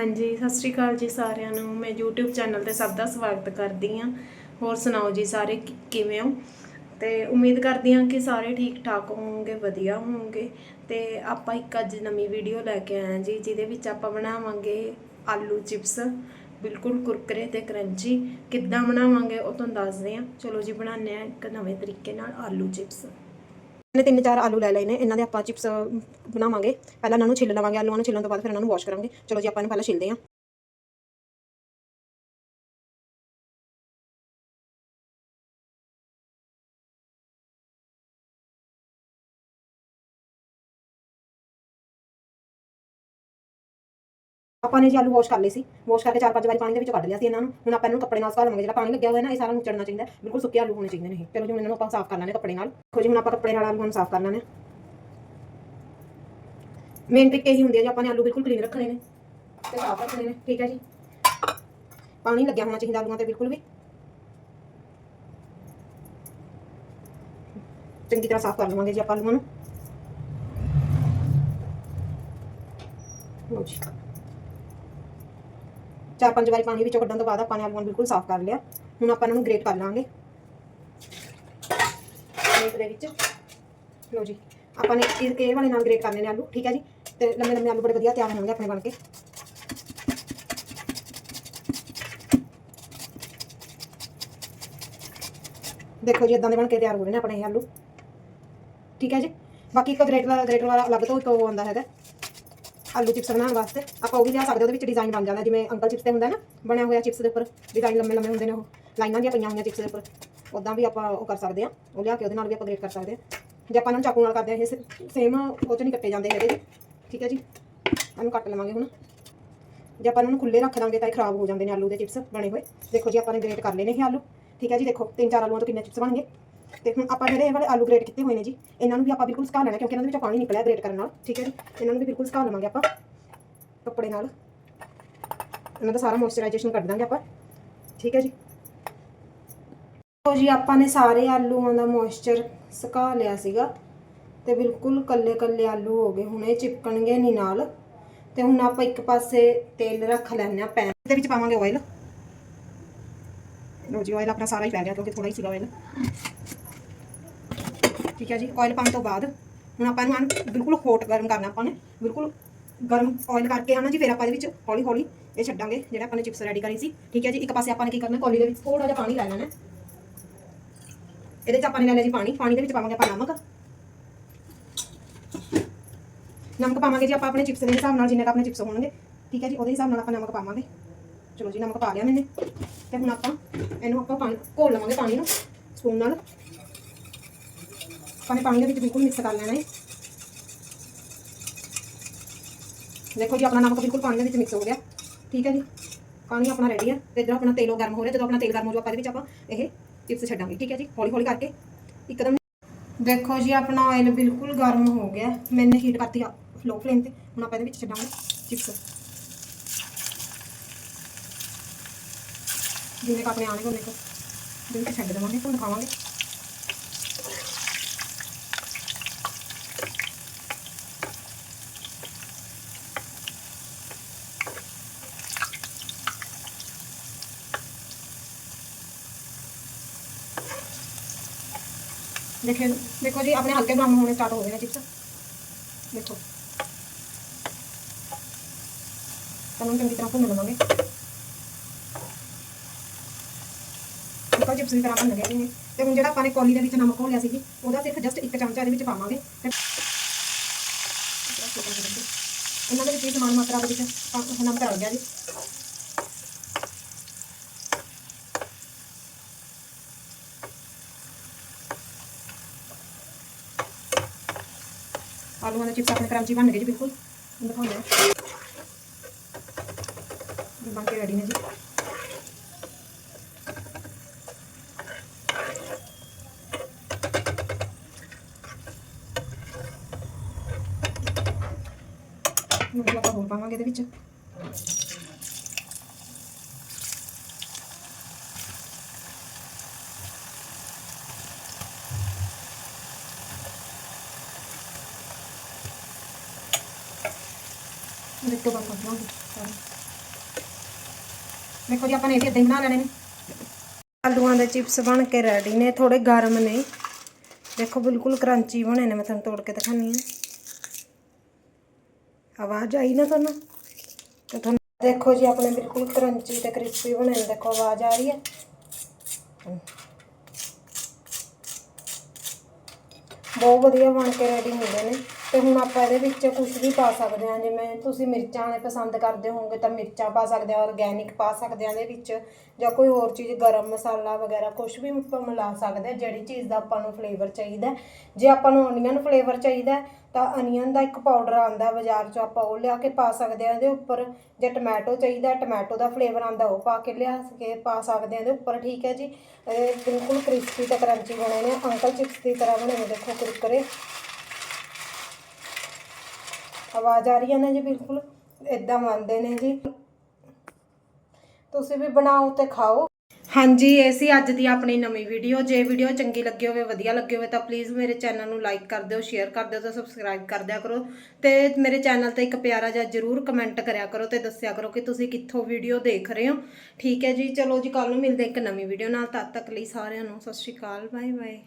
ਹਾਂਜੀ, ਸਤਿ ਸ਼੍ਰੀ ਅਕਾਲ ਜੀ ਸਾਰਿਆਂ ਨੂੰ। ਮੈਂ YouTube ਚੈਨਲ ਤੇ ਸਭ ਦਾ ਸਵਾਗਤ ਕਰਦੀ ਹਾਂ। ਹੋਰ ਸੁਣਾਓ ਜੀ ਸਾਰੇ ਕਿਵੇਂ ਹੋ? ਤੇ ਉਮੀਦ ਕਰਦੀ ਹਾਂ ਕਿ ਸਾਰੇ ਠੀਕ ਠਾਕ ਹੋਵੋਗੇ, ਵਧੀਆ ਹੋਵੋਗੇ। ਤੇ ਆਪਾਂ ਇੱਕ ਅੱਜ ਨਵੀਂ ਵੀਡੀਓ ਲੈ ਕੇ ਆਏ ਹਾਂ ਜੀ, ਜਿਹਦੇ ਵਿੱਚ ਆਪਾਂ ਬਣਾਵਾਂਗੇ ਆਲੂ ਚਿਪਸ। ਬਿਲਕੁਲ ਕੁਰਕਰੇ ਤੇ ਕਰੰਚੀ। ਕਿੱਦਾਂ ਬਣਾਵਾਂਗੇ ਉਹ ਤੁਹਾਨੂੰ ਦੱਸਦੇ ਹਾਂ। ਚਲੋ ਜੀ, ਬਣਾਉਂਦੇ ਹਾਂ ਇੱਕ ਨਵੇਂ ਤਰੀਕੇ ਨਾਲ ਆਲੂ ਚਿਪਸ। ਇਹਨੇ ਤਿੰਨ ਚਾਰ ਆਲੂ ਲੈ ਲਏ ਨੇ, ਇਹਨਾਂ ਦੇ ਆਪਾਂ ਚਿਪਸ ਬਣਾਵਾਂਗੇ। ਪਹਿਲਾਂ ਇਹਨਾਂ ਨੂੰ ਛਿੱਲ ਲਵਾਂਗੇ, ਆਲੂਆਂ ਨੂੰ ਛਿੱਲਣ ਤੋਂ ਬਾਅਦ ਫਿਰ ਇਹਨਾਂ ਨੂੰ ਵਾਸ਼ ਕਰਾਂਗੇ। ਚਲੋ ਜੀ, ਆਪਾਂ ਇਹਨੂੰ ਪਹਿਲਾਂ ਛਿੱਲਦੇ ਹਾਂ। ਆਪਾਂ ਨੇ ਜੀ ਆਲੂ ਵਾਸ਼ ਕਰ ਲਏ ਸੀ। ਵਾਸ਼ ਕਰਕੇ ਚਾਰ ਪੰਜ ਵਾਰੀ ਪਾਣੀ ਦੇ ਵਿੱਚੋਂ ਕੱਢ ਲਿਆ ਸੀ ਇਹਨਾਂ ਨੂੰ। ਹੁਣ ਆਪਾਂ ਇਹਨੂੰ ਕੱਪੜੇ ਨਾਲ ਸੁਕਾ ਲਵਾਂਗੇ। ਜਿਹੜਾ ਪਾਣੀ ਲੱਗਿਆ ਹੋਇਆ ਨਾ, ਇਹ ਸਾਰਾ ਨੁਚੜਨਾ ਚਾਹੀਦਾ ਬਿਲਕੁਲ ਸੁੱਕੇ ਆਲੂ ਹੋਣੇ ਚਾਹੀਦੇ ਨੇ ਇਹ। ਚਲੋ ਜੀ, ਹੁਣ ਇਹਨਾਂ ਨੂੰ ਆਪਾਂ ਸਾਫ਼ ਕਰ ਲੈਣੇ ਕੱਪੜੇ ਨਾਲ। ਦੇਖੋ ਜੀ, ਹੁਣ ਆਪਾਂ ਕੱਪੜੇ ਨਾਲ ਆਲੂਆਂ ਨੂੰ ਸਾਫ਼ ਕਰ ਲੈਣੇ ਮੇਨ ਟ੍ਰਿਕ ਇਹੀ ਹੁੰਦੀ ਹੈ ਜੀ, ਆਪਾਂ ਨੇ ਆਲੂ ਬਿਲਕੁਲ ਕਲੀਨ ਰੱਖਣੇ ਨੇ ਤੇ ਸਾਫ਼ ਰੱਖਣੇ ਨੇ। ਠੀਕ ਹੈ ਜੀ? ਪਾਣੀ ਲੱਗਿਆ ਹੋਣਾ ਚਾਹੀਦਾ ਆਲੂਆਂ ਤੇ ਬਿਲਕੁਲ ਵੀ। ਚੰਗੀ ਤਰ੍ਹਾਂ ਸਾਫ਼ ਕਰ ਲਵਾਂਗੇ ਜੀ ਆਪਾਂ ਆਲੂਆਂ ਨੂੰ। ਲਓ ਜੀ। ਚਾਰ ਪੰਜ ਵਾਰੀ ਪਾਣੀ ਵਿੱਚੋਂ ਕੱਢਣ ਤੋਂ ਬਾਅਦ ਆਪਾਂ ਨੇ ਆਲੂਆਂ ਨੂੰ ਬਿਲਕੁਲ ਸਾਫ਼ ਕਰ ਲਿਆ। ਹੁਣ ਆਪਾਂ ਇਹਨਾਂ ਨੂੰ ਗ੍ਰੇਟ ਕਰ ਲਾਂਗੇ। ਗ੍ਰੇਟ ਦੇ ਵਿੱਚ। ਲਓ ਜੀ, ਆਪਾਂ ਨੇ ਇਹ ਇਹ ਵਾਲੇ ਨਾਲ ਗ੍ਰੇਟ ਕਰਨੇ ਨੇ ਆਲੂ, ਠੀਕ ਹੈ ਜੀ? ਤੇ ਲੰਮੇ ਲੰਮੇ ਆਲੂ ਬੜੇ ਵਧੀਆ ਤਿਆਰ ਹੋਣਗੇ ਆਪਣੇ ਬਣ ਕੇ। ਦੇਖੋ ਜੀ ਇਦਾਂ ਦੇ ਬਣ ਕੇ ਤਿਆਰ ਹੋ ਰਹੇ ਨੇ ਆਪਣੇ ਇਹ ਆਲੂ। ਠੀਕ ਹੈ ਜੀ? ਬਾਕੀ ਇੱਕ ਗ੍ਰੇਟ ਵਾਲਾ ਗ੍ਰੇਟਰ ਵਾਲਾ ਅਲੱਗ ਤੋਂ ਇੱਕ ਉਹ ਆਉਂਦਾ ਹੈਗਾ। ਆਲੂ ਚਿਪਸ ਬਣਾਉਣ ਵਾਸਤੇ। ਆਪਾਂ ਉਹ ਵੀ ਲਿਆ ਸਕਦੇ ਉਹਦੇ ਵਿੱਚ ਡਿਜ਼ਾਈਨ ਬਣ ਜਾਂਦਾ। ਜਿਵੇਂ ਅੰਕਲ ਚਿਪਸ ਤੇ ਹੁੰਦਾ ਨਾ, ਬਣਿਆ ਹੋਇਆ ਚਿਪਸ ਦੇ ਉੱਪਰ ਡਿਜ਼ਾਈਨ ਲੰਮੇ ਲੰਮੇ ਹੁੰਦੇ ਨੇ ਉਹ। ਲਾਈਨਾਂ ਦੀਆਂ ਪਈਆਂ ਹੋਈਆਂ ਚਿਪਸ ਦੇ ਉੱਪਰ। ਉਦਾਂ ਵੀ ਆਪਾਂ ਉਹ ਕਰ ਸਕਦੇ ਆ ਉਹ ਲਿਆ ਕੇ ਉਹਦੇ ਨਾਲ ਵੀ ਆਪਾਂ ਗ੍ਰੇਟ ਕਰ ਸਕਦੇ ਆ ਜੇ ਆਪਾਂ ਇਹਨਾਂ ਨੂੰ ਚਾਕੂ ਨਾਲ ਕਰਦੇ ਆ ਇਹ ਸੇਮ ਉਹ ਚ ਨਹੀਂ ਕੱਟੇ ਜਾਂਦੇ ਹੈਗੇ ਜੀ। ਠੀਕ ਹੈ ਜੀ? ਇਹਨੂੰ ਕੱਟ ਲਵਾਂਗੇ ਹੁਣ। ਜੇ ਆਪਾਂ ਇਹਨਾਂ ਨੂੰ ਖੁੱਲੇ ਰੱਖ ਦਾਂਗੇ ਤਾਂ ਇਹ ਖਰਾਬ ਹੋ ਜਾਂਦੇ ਨੇ ਆਲੂ ਦੇ ਚਿਪਸ ਬਣੇ ਹੋਏ। ਦੇਖੋ ਜੀ, ਆਪਾਂ ਨੇ ਗ੍ਰੇਟ ਕਰ ਲਏ ਨੇ ਇਹ ਆਲੂ। ਠੀਕ ਹੈ ਜੀ, ਦੇਖੋ, ਤਿੰਨ ਚਾਰ ਆਲੂਆਂ ਤੋਂ ਕਿੰਨੇ ਚਿਪਸ ਬਣ ਗਏ। ਤੇ ਹੁਣ ਆਪਾਂ ਜਿਹੜੇ ਇਹ ਵਾਲੇ ਆਲੂ ਗ੍ਰੇਟ ਕੀਤੇ ਹੋਏ ਨੇ ਜੀ, ਇਹਨਾਂ ਨੂੰ ਵੀ ਆਪਾਂ ਬਿਲਕੁਲ ਸੁਕਾ ਲੈਣਾ ਕਿਉਂਕਿ ਇਹਨਾਂ ਦੇ ਵਿੱਚੋਂ ਪਾਣੀ ਨਿਕਲਿਆ ਗ੍ਰੇਟ ਕਰਨ ਨਾਲ, ਠੀਕ ਹੈ ਜੀ? ਇਹਨਾਂ ਨੂੰ ਵੀ ਬਿਲਕੁਲ ਸੁਕਾ ਲਵਾਂਗੇ ਆਪਾਂ ਕੱਪੜੇ ਨਾਲ। ਇਹਨਾਂ ਦਾ ਸਾਰਾ ਮੋਇਸਚਰਾਈਜੇਸ਼ਨ ਕੱਢ ਦਾਂਗੇ ਆਪਾਂ, ਠੀਕ ਹੈ ਜੀ? ਲਓ ਜੀ, ਆਪਾਂ ਨੇ ਸਾਰੇ ਆਲੂਆਂ ਦਾ ਮੋਇਸਚਰ ਸੁਕਾ ਲਿਆ ਸੀਗਾ ਤੇ ਬਿਲਕੁਲ ਕੱਲੇ ਕੱਲੇ ਆਲੂ ਹੋ ਗਏ, ਹੁਣ ਇਹ ਚਿਪਕਣਗੇ ਨਹੀਂ ਨਾਲ। ਤੇ ਹੁਣ ਆਪਾਂ ਇੱਕ ਪਾਸੇ ਤੇਲ ਰੱਖ ਲੈਣੇ ਆ ਪੈਨ ਦੇ ਵਿੱਚ ਪਾਵਾਂਗੇ ਆਇਲ ਲਓ ਜੀ ਆਇਲ ਆਪਣਾ ਸਾਰਾ ਹੀ ਪੈ ਗਿਆ ਕਿਉਂਕਿ ਥੋੜਾ ਹੀ ਸੀਗਾ ਆਇਲ ਠੀਕ ਹੈ ਜੀ ਆਇਲ ਪਾਉਣ ਤੋਂ ਬਾਅਦ ਹੁਣ ਆਪਾਂ ਇਹਨੂੰ ਐਨ ਬਿਲਕੁਲ ਹੌਟ ਗਰਮ ਕਰਨਾ ਆਪਾਂ ਨੇ, ਬਿਲਕੁਲ ਗਰਮ ਆਇਲ ਕਰਕੇ ਹਨਾ ਜੀ, ਫਿਰ ਆਪਾਂ ਇਹਦੇ ਵਿੱਚ ਹੌਲੀ ਹੌਲੀ ਇਹ ਛੱਡਾਂਗੇ, ਜਿਹੜਾ ਆਪਾਂ ਨੇ ਚਿਪਸ ਰੈਡੀ ਕਰੀ ਸੀ, ਠੀਕ ਹੈ ਜੀ, ਇੱਕ ਪਾਸੇ ਆਪਾਂ ਨੇ ਕੀ ਕਰਨਾ, ਕੌਲੀ ਦੇ ਵਿੱਚ ਥੋੜਾ ਜਿਹਾ ਪਾਣੀ ਲੈ ਲੈਣਾ ਇਹਦੇ ਚ ਆਪਾਂ ਨੇ ਲੈ ਲਿਆ ਜੀ ਪਾਣੀ ਪਾਣੀ ਦੇ ਵਿੱਚ ਪਾਵਾਂਗੇ ਆਪਾਂ ਨਮਕ। ਨਮਕ ਪਾਵਾਂਗੇ ਜੀ ਆਪਾਂ ਆਪਣੇ ਚਿਪਸ ਦੇ ਹਿਸਾਬ ਨਾਲ, ਜਿੰਨੇ ਕੁ ਆਪਣੇ ਚਿਪਸ ਹੋਣਗੇ, ਠੀਕ ਹੈ ਜੀ, ਉਹਦੇ ਹਿਸਾਬ ਨਾਲ ਆਪਾਂ ਨਮਕ ਪਾਵਾਂਗੇ। ਚਲੋ ਜੀ, ਨਮਕ ਪਾ ਲਿਆ ਮੈਨੇ। ਤੇ ਹੁਣ ਆਪਾਂ ਇਹਨੂੰ ਆਪਾਂ ਪਾਣੀ ਘੋਲ ਲਵਾਂਗੇ ਪਾਣੀ ਨੂੰ ਸਪੂਨ ਨਾਲ। ਆਪਾਂ ਨੇ ਪਾਣੀ ਦੇ ਵਿੱਚ ਬਿਲਕੁਲ ਮਿਕਸ ਕਰ ਲੈਣਾ ਹੈ। ਦੇਖੋ ਜੀ, ਆਪਣਾ ਨਮਕ ਬਿਲਕੁਲ ਪਾਣੀ ਦੇ ਵਿੱਚ ਮਿਕਸ ਹੋ ਗਿਆ। ਠੀਕ ਹੈ ਜੀ? ਪਾਣੀ ਆਪਣਾ ਰੈਡੀ ਹੈ ਤੇ ਜਦੋਂ ਆਪਣਾ ਤੇਲ ਗਰਮ ਹੋ ਰਿਹਾ, ਜਦੋਂ ਆਪਣਾ ਤੇਲ ਗਰਮ ਹੋ ਜਾਊ, ਆਪਾਂ ਇਹਦੇ ਵਿੱਚ ਆਪਾਂ ਇਹ ਚਿਪਸ ਛੱਡਾਂਗੇ। ਠੀਕ ਹੈ ਜੀ? ਹੌਲੀ ਹੌਲੀ ਕਰਕੇ ਇੱਕਦਮ ਦੇਖੋ ਜੀ, ਆਪਣਾ ਆਇਲ ਬਿਲਕੁਲ ਗਰਮ ਹੋ ਗਿਆ। ਮੈਨੇ ਹੀਟ ਕਰਤੀ ਲੋ ਫਲੇਮ ਤੇ। ਹੁਣ ਆਪਾਂ ਇਹਦੇ ਵਿੱਚ ਛੱਡਾਂਗੇ ਚਿਪਸ ਜਿੰਨੇ ਕੁ ਆਪਣੇ ਆਣੇ ਉਹਨੇ ਕੋ ਇਹਦੇ ਵਿੱਚ ਛੱਡ ਦੇਵਾਂਗੇ, ਤੁਹਾਨੂੰ ਦਿਖਾਵਾਂਗੇ। ਦੇਖੇ, ਦੇਖੋ ਜੀ, ਆਪਣੇ ਹਲਕੇ ਬਰਾਊਨ ਹੋਣੇ ਸਟਾਰਟ ਹੋ ਗਏ ਨੇ ਚਿਪਸ ਦੇਖੋ। ਤੁਹਾਨੂੰ ਚੰਗੀ ਤਰ੍ਹਾਂ ਭੁੰਨ ਲਵਾਂਗੇ। ਦੇਖੋ ਚਿਪਸ ਦੀ ਤਰ੍ਹਾਂ ਭੁੰਨ ਗਏ ਨੇ ਤੇ ਹੁਣ ਜਿਹੜਾ ਆਪਾਂ ਨੇ ਕੌਲੀ ਦੇ ਵਿੱਚ ਨਮਕ ਘੋਲਿਆ ਸੀ ਜੀ, ਉਹਦਾ ਸਿਰਫ ਜਸਟ ਇੱਕ ਚਮਚਾ ਇਹਦੇ ਵਿੱਚ ਪਾਵਾਂਗੇ। ਤੇ ਇਹਨਾਂ ਦੇ ਵਿੱਚ ਸਮਾਨ ਮਾਤਰਾ ਦੇ ਵਿੱਚ ਨਮਕ ਰਲ ਗਿਆ ਜੀ। ਆਲੂਆਂ ਦੇ ਚਿਪਸ ਆਪਣੇ ਕਰੰਚੀ ਬਣ ਗਏ ਜੀ ਬਿਲਕੁਲ ਹੁਣ ਦਿਖਾਉਂਦੇ ਹਾਂ ਇਹ ਬਣ ਕੇ ਰੈਡੀ ਨੇ ਜੀ ਹੁਣ ਜੀ ਆਪਾਂ ਹੋਰ ਪਾਵਾਂਗੇ ਇਹਦੇ ਵਿੱਚ ਦੇਖੋ ਬਾਅਦ ਪਾ ਦਾਂਗੇ ਸਾਰੇ ਦੇਖੋ ਜੀ, ਆਪਾਂ ਨੇ ਇਹ ਵੀ ਇਦਾਂ ਹੀ ਬਣਾ ਲੈਣੇ ਨੇ। ਆਲੂਆਂ ਦੇ ਚਿਪਸ ਬਣ ਕੇ ਰੈਡੀ ਨੇ ਥੋੜੇ ਗਰਮ ਨੇ। ਦੇਖੋ, ਬਿਲਕੁਲ ਕਰੰਚੀ ਬਣੇ ਨੇ, ਮੈਂ ਤੁਹਾਨੂੰ ਤੋੜ ਕੇ ਦਿਖਾਨੀ ਆ ਆਵਾਜ਼ ਆਈ ਨਾ ਤੁਹਾਨੂੰ? ਤੇ ਤੁਹਾਨੂੰ ਦੇਖੋ ਜੀ, ਆਪਣੇ ਬਿਲਕੁਲ ਕਰੰਚੀ ਤੇ ਕ੍ਰਿਸਪੀ ਬਣੇ ਨੇ। ਦੇਖੋ, ਆਵਾਜ਼ ਆ ਰਹੀ ਹੈ। ਬਹੁਤ ਵਧੀਆ ਬਣ ਕੇ ਰੈਡੀ ਹੁੰਦੇ ਨੇ। ਤੇ ਹੁਣ ਆਪਾਂ ਇਹਦੇ ਵਿੱਚ ਕੁਝ ਵੀ ਪਾ ਸਕਦੇ ਹਾਂ, ਜਿਵੇਂ ਤੁਸੀਂ ਮਿਰਚਾਂ ਵਾਲੇ ਪਸੰਦ ਕਰਦੇ ਹੋਵੋਗੇ ਤਾਂ ਮਿਰਚਾਂ ਪਾ ਸਕਦੇ ਆ ਆਰਗੈਨਿਕ ਪਾ ਸਕਦੇ ਹਾਂ ਇਹਦੇ ਵਿੱਚ, ਜਾਂ ਕੋਈ ਹੋਰ ਚੀਜ਼, ਗਰਮ ਮਸਾਲਾ ਵਗੈਰਾ ਕੁਝ ਵੀ ਆਪਾਂ ਮਿਲਾ ਸਕਦੇ ਆ ਜਿਹੜੀ ਚੀਜ਼ ਦਾ ਆਪਾਂ ਨੂੰ ਫਲੇਵਰ ਚਾਹੀਦਾ ਜੇ ਆਪਾਂ ਨੂੰ ਅਨੀਅਨ ਫਲੇਵਰ ਚਾਹੀਦਾ ਤਾਂ ਅਨੀਅਨ ਦਾ ਇੱਕ ਪਾਊਡਰ ਆਂਦਾ ਬਾਜ਼ਾਰ 'ਚੋਂ, ਆਪਾਂ ਉਹ ਲਿਆ ਕੇ ਪਾ ਸਕਦੇ ਹਾਂ ਇਹਦੇ ਉੱਪਰ, ਜੇ ਟੋਮੈਟੋ ਚਾਹੀਦਾ ਟੋਮੈਟੋ ਦਾ ਫਲੇਵਰ ਆਂਦਾ ਉਹ ਪਾ ਕੇ ਲਿਆ ਕੇ ਪਾ ਸਕਦੇ ਹਾਂ ਇਹਦੇ ਉੱਪਰ, ਠੀਕ ਹੈ ਜੀ। ਇਹ ਬਿਲਕੁਲ ਕ੍ਰਿਸਪੀ ਤੇ ਕਰੰਚੀ ਬਣੇ ਨੇ, ਅੰਕਲ ਚਿਪਸ ਦੀ ਤਰ੍ਹਾਂ ਬਣੇ ਨੇ, ਦੇਖੋ ਕੁਰਕਰੇ। ਆਵਾਜ਼ ਆ ਰਹੀ ਹੈ ਨਾ ਜੀ, ਬਿਲਕੁਲ। ਇਦਾਂ ਬਣਦੇ ਨੇ ਜੀ। ਤੁਸੀਂ ਵੀ ਬਣਾਓ ਤੇ ਖਾਓ। ਹਾਂਜੀ, ਇਹ ਸੀ ਅੱਜ ਦੀ ਆਪਣੀ ਨਵੀਂ ਵੀਡੀਓ। ਜੇ ਵੀਡੀਓ ਚੰਗੀ ਲੱਗੀ ਹੋਵੇ, ਵਧੀਆ ਲੱਗੀ ਹੋਵੇ, ਤਾਂ ਪਲੀਜ਼ ਮੇਰੇ ਚੈਨਲ ਨੂੰ ਲਾਈਕ ਕਰ ਦਿਓ ਸ਼ੇਅਰ ਕਰ ਦਿਓ ਤੇ ਸਬਸਕ੍ਰਾਈਬ ਕਰ ਦਿਆ ਕਰੋ। ਤੇ ਮੇਰੇ ਚੈਨਲ ਤੇ ਇੱਕ ਪਿਆਰਾ ਜਿਹਾ ਜਰੂਰ ਕਮੈਂਟ ਕਰਿਆ ਕਰੋ ਤੇ ਦੱਸਿਆ ਕਰੋ ਕਿ ਤੁਸੀਂ ਕਿੱਥੋਂ ਵੀਡੀਓ ਦੇਖ ਰਹੇ ਹੋ। ਠੀਕ ਹੈ ਜੀ, ਚਲੋ ਜੀ ਕੱਲ ਨੂੰ ਮਿਲਦੇ ਇੱਕ ਨਵੀਂ ਵੀਡੀਓ ਨਾਲ। ਤਦ ਤੱਕ ਲਈ ਸਾਰਿਆਂ ਨੂੰ ਸਤਿ ਸ਼੍ਰੀ ਅਕਾਲ ਬਾਏ ਬਾਏ